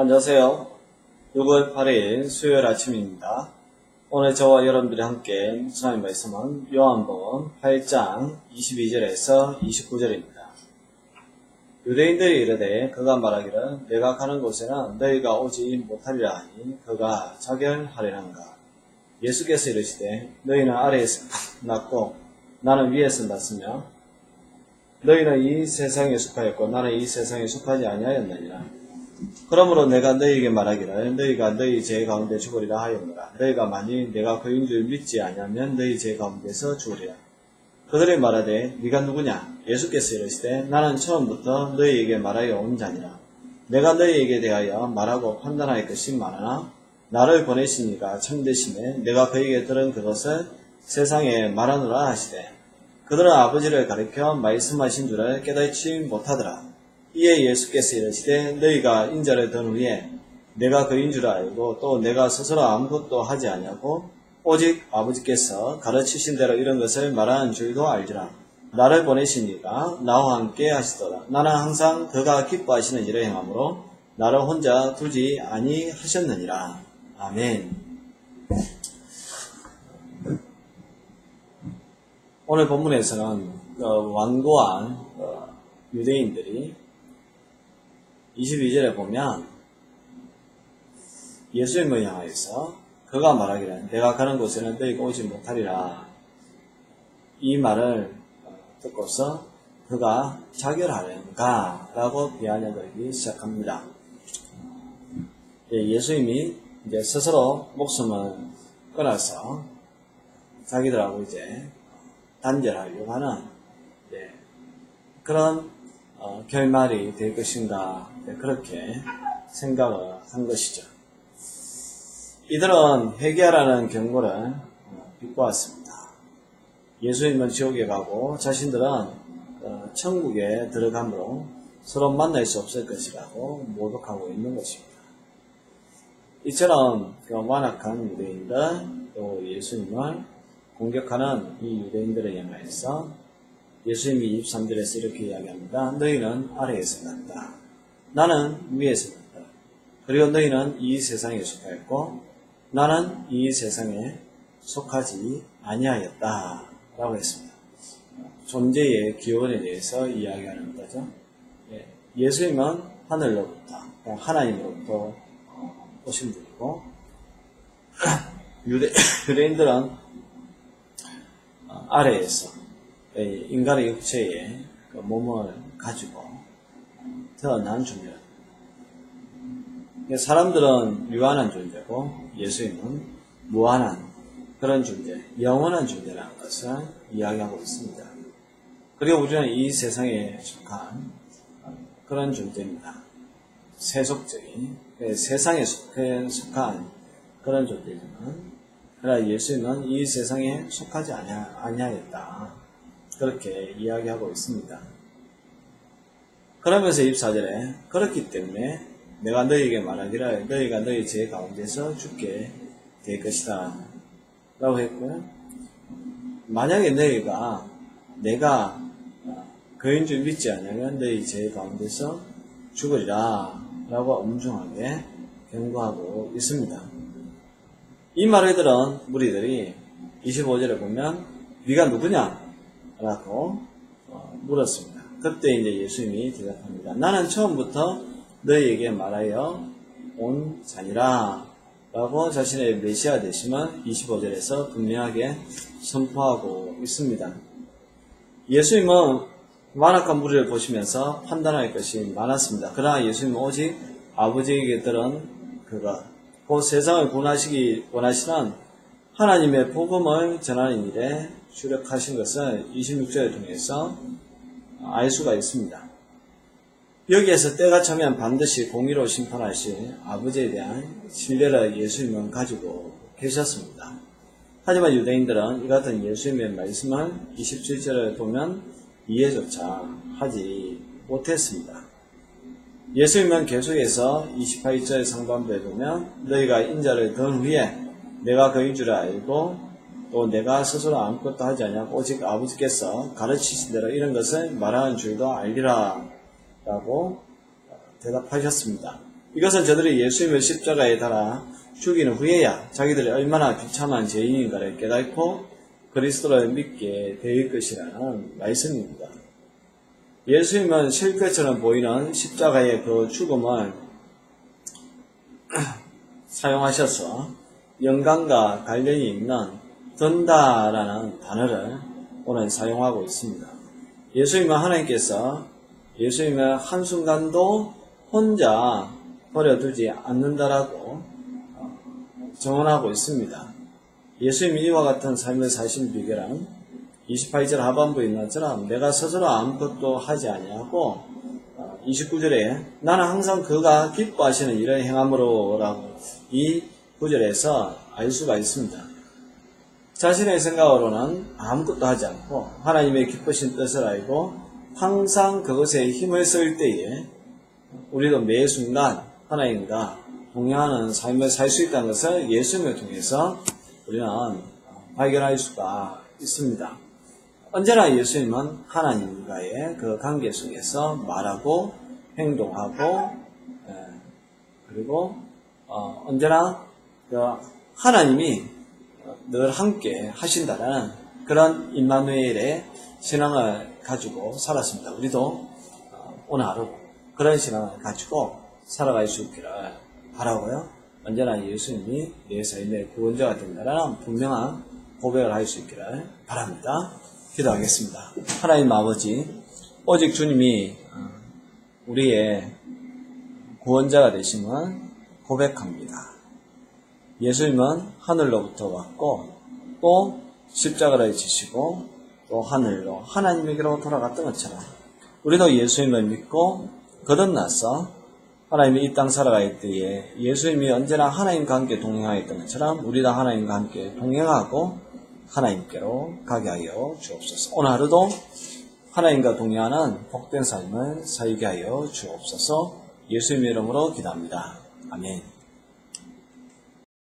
안녕하세요. 6월 8일 수요일 아침입니다. 오늘 저와 여러분들이 함께 묵상의 말씀은 요한복음 8장 22절에서 29절입니다. 유대인들이 이르되 그가 말하기를 내가 가는 곳에는 너희가 오지 못하리라 하니 그가 자결하리란가. 예수께서 이르시되 너희는 아래에서 났고 나는 위에서 났으며 너희는 이 세상에 속하였고 나는 이 세상에 속하지 아니하였느니라. 그러므로 내가 너희에게 말하기를 너희가 너희 죄 가운데 죽으리라 하였노라. 너희가 만일 내가 그인 줄 믿지 아니하면 너희 죄 가운데서 죽으리라. 그들이 말하되 네가 누구냐? 예수께서 이르시되 나는 처음부터 너희에게 말하여 온 자니라. 내가 너희에게 대하여 말하고 판단할 것이 많으나 나를 보내시니가 참되심에 내가 그에게 들은 그것을 세상에 말하노라 하시되 그들은 아버지를 가리켜 말씀하신 줄을 깨닫지 못하더라. 이에 예수께서 이르시되 너희가 인자를 든 후에 내가 그인 줄 알고 또 내가 스스로 아무것도 하지 아니하고 오직 아버지께서 가르치신 대로 이런 것을 말하는 줄도 알지라. 나를 보내시니까 나와 함께 하시더라. 나는 항상 그가 기뻐하시는 일을 행함으로 나를 혼자 두지 아니하셨느니라. 아멘. 오늘 본문에서는 어, 완고한 어, 유대인들이 22절에 보면 예수님을 향하여서 그가 말하기를 내가 가는 곳에는 너희가 오지 못하리라 이 말을 듣고서 그가 자결하는가 라고 비아냥 걸기 시작합니다. 예, 예수님이 이제 스스로 목숨을 끊어서 자기들하고 이제 단절하려고 하는 예, 그런 어, 결말이 될 것인가 네, 그렇게 생각을 한 것이죠. 이들은 회개하라는 경고를 어, 비꼬았습니다. 예수님은 지옥에 가고 자신들은 어, 천국에 들어감으로 서로 만날 수 없을 것이라고 모독하고 있는 것입니다. 이처럼 그 완악한 유대인들 또 예수님을 공격하는 이 유대인들을 향하여서 예수님이 23절에서 이렇게 이야기합니다. 너희는 아래에서 났다. 나는 위에서 났다. 그리고 너희는 이 세상에 속하였고 나는 이 세상에 속하지 아니하였다. 라고 했습니다. 존재의 기원에 대해서 이야기하는 거죠. 예, 예수님은 하늘로부터, 하나님으로부터 오신 분이고, 유대, 유대인들은 아래에서 인간의 육체에 그 몸을 가지고 태어난 존재. 사람들은 유한한 존재고 예수님은 무한한 그런 존재, 영원한 존재라는 것을 이야기하고 있습니다. 그리고 우리는 이 세상에 속한 그런 존재입니다. 세속적인 세상에 속한 그런 존재지만 그러나 예수님은 이 세상에 속하지 아니하였다. 그렇게 이야기하고 있습니다. 그러면서 24절에 그렇기 때문에 내가 너희에게 말하기를 너희가 너희 죄 가운데서 죽게 될 것이다. 라고 했고요. 만약에 너희가 내가 그인 줄 믿지 않으면 너희 죄 가운데서 죽으리라. 라고 엄중하게 경고하고 있습니다. 이 말을 들은 무리들이 25절에 보면 네가 누구냐? 라고 어, 물었습니다. 그때 이제 예수님이 대답합니다. 나는 처음부터 너희에게 말하여 온 자니라. 라고 자신의 메시아 되심을 25절에서 분명하게 선포하고 있습니다. 예수님은 완악한 무리를 보시면서 판단할 것이 많았습니다. 그러나 예수님은 오직 아버지에게 들은 그가 그 세상을 구원하시기 원하시는 하나님의 복음을 전하는 일에 주력하신 것을 26절을 통해서 알 수가 있습니다. 여기에서 때가 차면 반드시 공의로 심판하실 아버지에 대한 신뢰를 예수님은 가지고 계셨습니다. 하지만 유대인들은 이 같은 예수님의 말씀을 27절을 보면 이해조차 하지 못했습니다. 예수님은 계속해서 28절 상반부에 보면 너희가 인자를 든 후에 내가 그인 줄 알고 또 내가 스스로 아무것도 하지 않냐고 오직 아버지께서 가르치신 대로 이런 것을 말하는 줄도 알리라 라고 대답하셨습니다. 이것은 저들이 예수님을 십자가에 달아 죽이는 후에야 자기들이 얼마나 비참한 죄인인가를 깨닫고 그리스도를 믿게 될 것이라는 말씀입니다. 예수님은 실패처럼 보이는 십자가의 그 죽음을 사용하셔서 영광과 관련이 있는 든다라는 단어를 오늘 사용하고 있습니다. 예수님은 하나님께서 예수님을 한순간도 혼자 버려두지 않는다라고 정언하고 있습니다. 예수님이 이와 같은 삶을 사신 비결은 28절 하반부에 있는 것처럼 내가 스스로 아무것도 하지 아니하고 29절에 나는 항상 그가 기뻐하시는 일을 행함으로라고 이 구절에서 알 수가 있습니다. 자신의 생각으로는 아무것도 하지 않고 하나님의 기쁘신 뜻을 알고 항상 그것에 힘을 쓸 때에 우리도 매 순간 하나님과 동행하는 삶을 살 수 있다는 것을 예수님을 통해서 우리는 발견할 수가 있습니다. 언제나 예수님은 하나님과의 그 관계 속에서 말하고 행동하고 예, 그리고 어, 언제나 그 하나님이 늘 함께 하신다라는 그런 임마누엘의 신앙을 가지고 살았습니다. 우리도 어, 오늘 하루 그런 신앙을 가지고 살아갈 수 있기를 바라고요. 언제나 예수님이 내 삶의 구원자가 된다라는 분명한 고백을 할 수 있기를 바랍니다. 기도하겠습니다. 하나님 아버지, 오직 주님이 어, 우리의 구원자가 되심을 고백합니다. 예수님은 하늘로부터 왔고 또 십자가를 지시고 또 하늘로 하나님에게로 돌아갔던 것처럼 우리도 예수님을 믿고 거듭나서 하나님이 이 땅 살아갈 때에 예수님이 언제나 하나님과 함께 동행하였던 것처럼 우리도 하나님과 함께 동행하고 하나님께로 가게 하여 주옵소서. 오늘 하루도 하나님과 동행하는 복된 삶을 살게 하여 주옵소서. 예수님의 이름으로 기도합니다. 아멘.